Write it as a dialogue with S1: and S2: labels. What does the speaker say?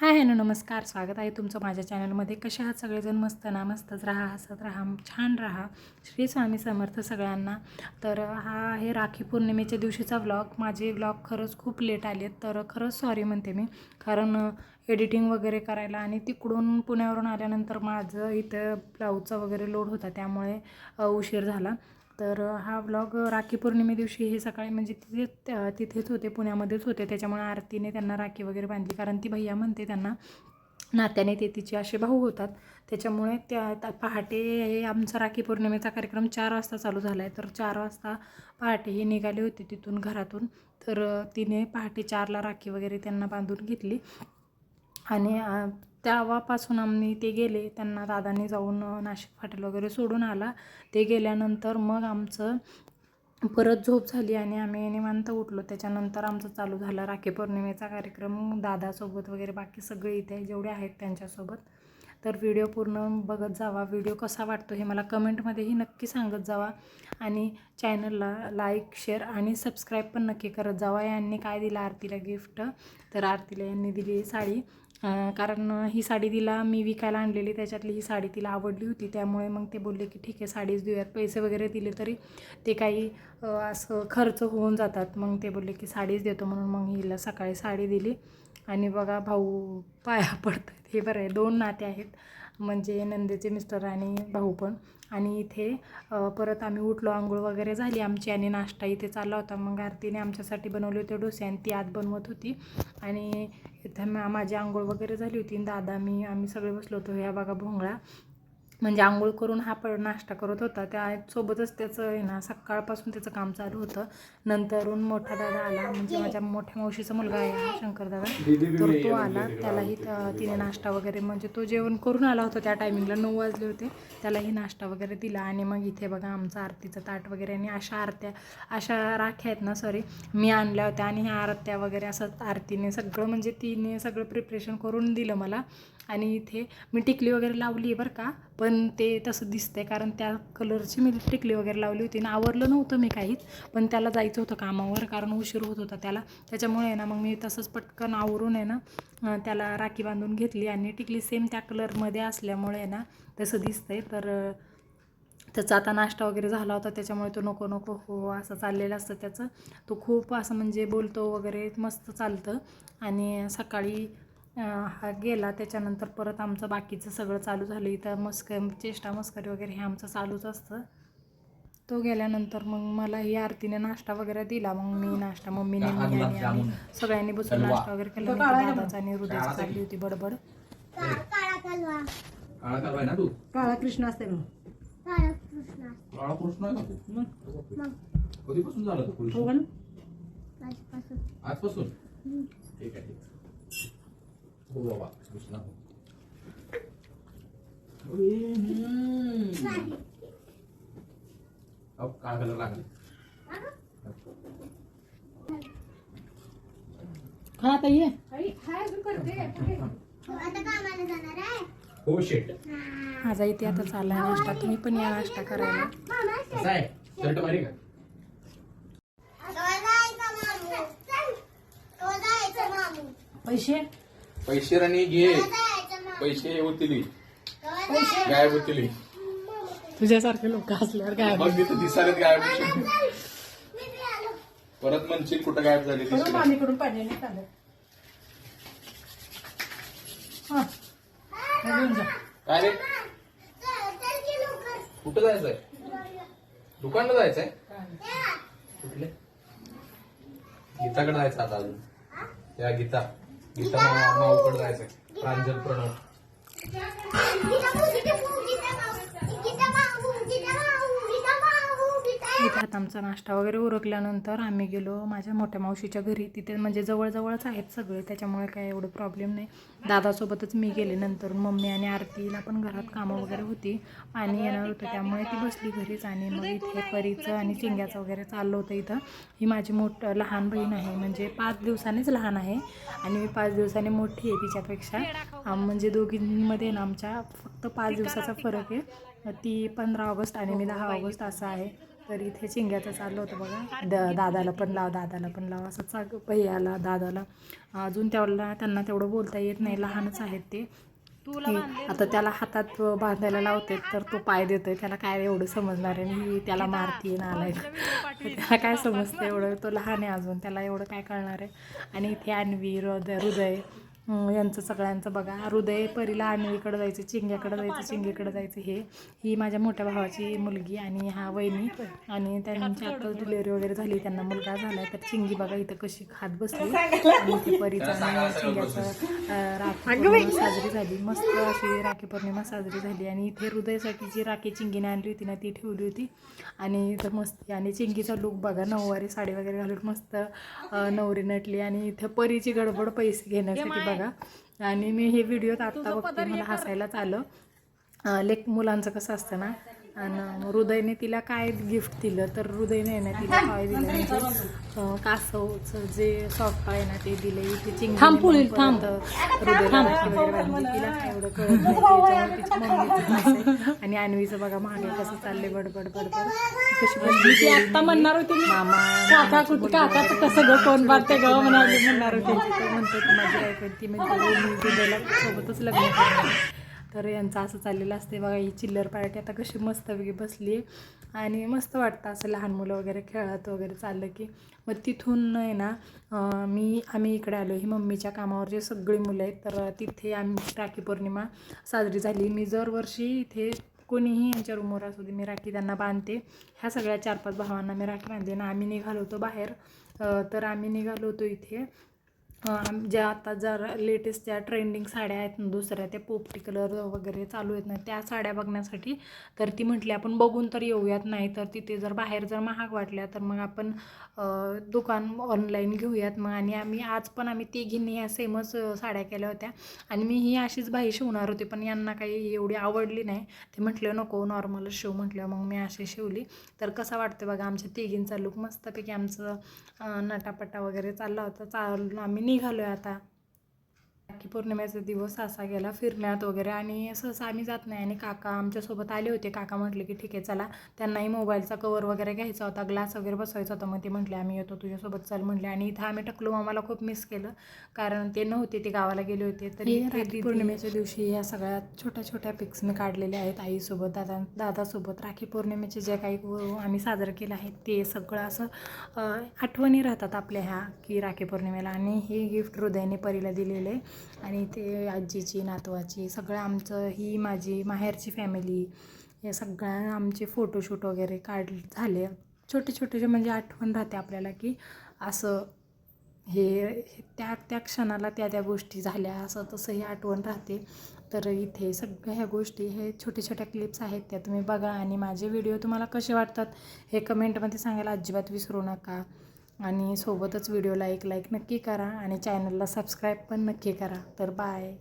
S1: Hi hello नमस्कार. स्वागत आहे तुमचं माझ्या चॅनलमध्ये. कसे आहात सगळेजण? मस्त ना? मस्तच राहा हसत राहा छान राहा. श्री स्वामी समर्थ सगळ्यांना. तर हा आहे राखी पौर्णिमेच्या दिवशीचा व्लॉग माझे व्लॉग खरंच खूप लेट आले तर खरंच सॉरी म्हणते मी. कारण एडिटिंग वगैरे करायला आणि तिकडून पुण्यावरून आल्यानंतर माझं इथं ब्लाऊजचा वगैरे लोड होता. त्यामुळे उशीर झाला. तर हा व्लॉग राखी पौर्णिमे दिवशी हे सकाळी म्हणजे तिथे त्या- तिथेच होते पुण्यामध्येच होते. त्याच्यामुळे आरतीने त्यांना राखी वगैरे बांधली. कारण ती भैया म्हणते त्यांना नात्याने ते तिचे असे भाऊ होतात. त्याच्यामुळे त्या पहाटे हे आमचा राखी पौर्णिमेचा कार्यक्रम चार वाजता चालू झाला आहे तर चार वाजता पहाटे ही निघाली होती तिथून घरातून. तर तिने पहाटे चारला राखी वगैरे त्यांना बांधून घेतली. आणि तेव्हापासून आम्ही ते गेले. त्यांना दादाने जाऊन नाशिक फाटेल वगैरे सोडून आला. ते गेल्यानंतर मग आमचं परत झोप झाली आणि आम्ही निवांत उठलो. त्याच्यानंतर आमचं चालू झाला राखी पौर्णिमेचा कार्यक्रम. दादासोबत वगैरे बाकी सगळे इथे जेवढे आहेत त्यांच्यासोबत. तर व्हिडिओ पूर्ण बघत जावा. व्हिडिओ कसा वाटतो हे मला कमेंटमध्येही नक्की सांगत जावा. आणि चॅनलला लाईक शेअर आणि सबस्क्राईब पण नक्की करत जावा. यांनी काय दिलं आरतीला गिफ्ट? तर आरतीला यांनी दिली साडी. कारण ही साडी तिला मी विकायला आणलेली त्याच्यातली ही साडी तिला आवडली होती. त्यामुळे मग ते बोलले की ठीक आहे साडीच देऊयात. पैसे वगैरे दिले तरी ते काही असं खर्च होऊन जातात. मग ते बोलले की साडीच देतो म्हणून मग हिला सकाळी साडी दिली. आणि बघा भाऊ पाया पडतात. हे बरं आहे दोन नाते आहेत. म्हणजे नंदेचे मिस्टर आणि भाऊ पण. आणि इथे परत आम्ही उठलो आंघोळ वगैरे झाली आमची आणि नाश्ता इथे चालला होता. मग आरतीने आमच्यासाठी बनवले होते डोसे आणि ती आत बनवत होती. आणि इथं माझी आंघोळ वगैरे झाली होती. दादा मी आम्ही सगळे बसलो होतो ह्या बघा भोंगळा. म्हणजे आंघोळ करून हा पण नाश्ता करत होता. त्या सोबतच त्याचं आहे ना सकाळपासून त्याचं काम चालू होतं. नंतरून मोठा दादा आला. म्हणजे माझ्या मोठ्या मावशीचा मुलगा आहे शंकर दादा. तर तो आला. त्यालाही त- तिने नाश्ता वगैरे म्हणजे तो जेवण करून आला होता त्या टायमिंगला. नऊ वाजले होते. त्यालाही नाश्ता वगैरे दिला. आणि मग इथे बघा आमचं आरतीचं ताट वगैरे आणि अशा आरत्या अशा राख्या आहेत ना सॉरी मी आणल्या होत्या. आणि ह्या आरत्या वगैरे असं आरतीने सगळं म्हणजे तिने सगळं प्रिपरेशन करून दिलं मला. आणि इथे मी टिकली वगैरे लावली आहे बरं का. पण ते तसं दिसतंय कारण त्या कलरची मी टिकली वगैरे लावली होती ना आवरलं नव्हतं मी काहीच पण त्याला जायचं होतं कामावर कारण उशीर होत होता त्याला. त्याच्यामुळे आहे ना मग मी तसंच पटकन आवरून आहे ना त्याला राखी बांधून घेतली आणि टिकली सेम त्या कलरमध्ये असल्यामुळे आहे ना तसं दिसतंय. तर त्याचा आता नाश्ता वगैरे झाला होता त्याच्यामुळे तो नको नको हो असं चाललेलं असतं त्याचं. तो खूप असं म्हणजे बोलतो वगैरे मस्त चालतं. आणि सकाळी हा गेला. त्याच्यानंतर परत आमचं बाकीचं सगळं चालू झालं. इथं मस्क चेष्टा मस्करी वगैरे हे आमचं चालूच असतं. तो गेल्यानंतर मग मला ही आरतीने नाश्ता वगैरे दिला. मग मी नाश्ता मम्मीने मी आणि आम्ही सगळ्यांनी बसून नाश्ता वगैरे केला. दादाचा आणि हृदयाची चालली होती बडबड.
S2: काळा
S3: कृष्ण असते मग
S2: काळा कृष्णा
S4: काळा कृष्ण आहे का तू?
S3: मग?
S2: मग.
S4: कधीपासून झाला तू
S3: हो?
S2: आजपासून.
S4: अहो, काळा कलर लागले
S3: खा आता ये
S2: आता कामाला जाणार आहे
S4: हो शेट
S1: माझा इथे आता नाश्ता तुम्ही पण या नाश्ता करायला
S4: कसं आहे शर्ट मारी का
S3: पैसे
S4: पैसे राणी घे. पैसे होतील. गायब होतील.
S1: तुझ्यासारखे लोक असल्यावर काय
S4: मग तिथं दिसायला गायब होशील. परत म्हणशील कुठं गायब झाली दिसली.
S3: मामीकडून पाणी नाही चालत हा. हे घेऊन जा.
S4: काय रे? कुठं जायचंय? दुकानला जायचंय? कुठले? गीताकडे जायचं आता अजून. त्या गीता. इथं मा- माऊकडे जायचंय प्रांजल प्रणव.
S1: इथं आता आमचा नाश्ता वगैरे उरकल्यानंतर आम्ही गेलो माझ्या मोठ्या मावशीच्या घरी. तिथे म्हणजे जवळजवळच आहेत सगळे त्याच्यामुळे काय एवढं प्रॉब्लेम नाही. दादासोबतच मी गेले नंतर मम्मी आणि आरतीला पण घरात कामं वगैरे होती पाणी येणार होतं त्यामुळे ती बसली घरीच आणि मग इथे परीचं आणि चिंग्याचं वगैरे चाललं होतं इथं. ही माझी मोठ लहान बहीण आहे म्हणजे पाच दिवसांनीच लहान आहे आणि मी पाच दिवसांनी मोठी आहे तिच्यापेक्षा. म्हणजे दोघींमध्ये ना आमच्या फक्त पाच दिवसाचा फरक आहे. ती पंधरा ऑगस्ट आणि मी दहा ऑगस्ट असा आहे. तर इथे चिंग्याचं चाललं होतं बघा. द दादाला पण लाव दादाला पण लाव. असं चाग भैयाला दादाला. अजून त्याला त्यांना तेवढं बोलता येत नाही. लहानच आहेत ते. आता त्याला हातात बांधायला लावते तर तो पाय देतोय. त्याला काय एवढं समजणार आहे? आणि ही त्याला मारते नालाय त्याला काय समजतं एवढं? तो लहान आहे अजून. त्याला एवढं काय कळणार आहे? आणि इथे अन्वी हृदय हृदय. यांचं सगळ्यांचं बघा. हृदय परीला अन्वीकडे जायचं चिंग्याकडे जायचं चिंगीकडे जायचं. हे ही माझ्या मोठ्या भावाची मुलगी आणि हा वहिनी. आणि त्यांची आता डिलिव्हरी वगैरे झाली त्यांना मुलगा झाला तर चिंगी बघा इथं कशी खात बसली आणि इथे परीचा आणि चिंग्याचं राखी साजरी झाली. मस्त अशी राखी पौर्णिमा साजरी झाली. आणि इथे हृदयासाठी जी राखी चिंगीने आणली होती ना ती ठेवली होती. आणि इथं मस्त आणि चिंगीचा लुक बघा नऊवारी साडी वगैरे घालून मस्त नवरी नटली. आणि इथं परीची गडबड पैसे घेण्यासाठी बघा. आणि मी हे व्हिडिओत आत्ता बघते मला हसायलाच आलं. लेक मुलांचं कसं असतं ना आणि हृदयने तिला काय गिफ्ट दिलं तर हृदयने आहे ना तिला काय दिलं म्हणजे कासवचं जे सॉफ्ट आहे ना ते दिले इथे चिंगी
S3: थांब पुढील,
S1: बांधली. तिला एवढं कळत नाही. आणि अन्वीचं बघा मागे कसं चाललंय बडबड बडबड. ती कशी बसली
S3: ती आत्ता म्हणणार होती
S1: मामा
S3: काका कुठे काका तर कसं ग कोण बांधते ग म्हणाली म्हणणार होती.
S1: ती तर म्हणते की माझी ऐकून ती म्हणते "हो, मी हृदयला सोबतच लग्न करणार आहे." तर यांचं असं चाललेलं असते बघा ही चिल्लर पार्टी आता कशी मस्तपैकी बसली आहे आणि मस्त वाटतं असं लहान मुलं वगैरे खेळत वगैरे चाललं की. मग तिथून आहे ना मी आम्ही इकडे आलो. ही मम्मीच्या कामावर जे सगळी मुलं आहेत. तर तिथे आम्ही राखी पौर्णिमा साजरी झाली. मी दरवर्षी इथे कोणीही यांच्या रूमवर असू दे मी राखी त्यांना बांधते. ह्या सगळ्या चार पाच भावांना मी राखी बांधते. ना आम्ही निघालो होतो बाहेर. तर आम्ही निघालो होतो इथे. ज्या आता जर लेटेस्ट ज्या ट्रेंडिंग साड्या आहेत ना दुसऱ्या त्या पोपटी कलर वगैरे चालू आहेत ना त्या साड्या बघण्यासाठी तर ती म्हटली आपण बघून तर येऊयात नाही तर तिथे जर बाहेर जर महाग वाटल्या तर मग आपण दुकान ऑनलाईन घेऊयात मग. आणि आम्ही आज पण आम्ही तिघींनी ह्या सेमच साड्या केल्या होत्या. आणि मी ही अशीच बाई शिवणार होती पण यांना काही एवढी आवडली नाही. ते म्हटलं नको नॉर्मलच शिव म्हटलं मग मी अशी शिवली. तर कसा वाटतं बघा आमच्या तिघींचा लुक मस्तपैकी आमचं नटापटा वगैरे चालला होता चालू आम्ही निघालो आहे आता राखी पौर्णिमेचा दिवस असा गेला फिरण्यात वगैरे. आणि सहसा आम्ही जात नाही. आणि काका आमच्यासोबत आले होते. काका म्हटले की ठीक आहे चला. त्यांनाही मोबाईलचा कवर वगैरे घ्यायचा होता. ग्लास वगैरे बसवायचा होता. मग ते म्हटले आम्ही येतो तुझ्यासोबत. चल म्हटले. आणि इथं आम्ही टकलो आम्हाला खूप मिस केलं. कारण ते नव्हते ते गावाला गेले होते. तरी राखी पौर्णिमेच्या दिवशी या सगळ्या छोट्या छोट्या पिक्स मी काढलेल्या आहेत. आईसोबत दादा दादासोबत. राखी पौर्णिमेचे जे काही आम्ही साजरं केलं आहे ते सगळं असं आठवणी राहतात आपल्या ह्या की राखी पौर्णिमेला. आणि हे गिफ्ट हृदयाने परीला दिलेलं. आहे आणि ते आजीची नातवाची सगळं आमचं ही माझी माहेरची फॅमिली या सगळ्या आमचे फोटोशूट वगैरे काढ झाले. छोटे छोटे म्हणजे आठवण राहते आपल्याला की असं हे त्या त्या क्षणाला त्या त्या गोष्टी झाल्या असं तसं ही आठवण राहते. तर इथे सगळ्या ह्या गोष्टी हे छोट्या छोट्या क्लिप्स आहेत त्या तुम्ही बघा. आणि माझे व्हिडिओ तुम्हाला कसे वाटतात हे कमेंटमध्ये सांगायला अजिबात विसरू नका. आणि सोबतच व्हिडिओला एक लाईक नक्की करा आणि चॅनलला सबस्क्राईब पण नक्की करा. तर बाय.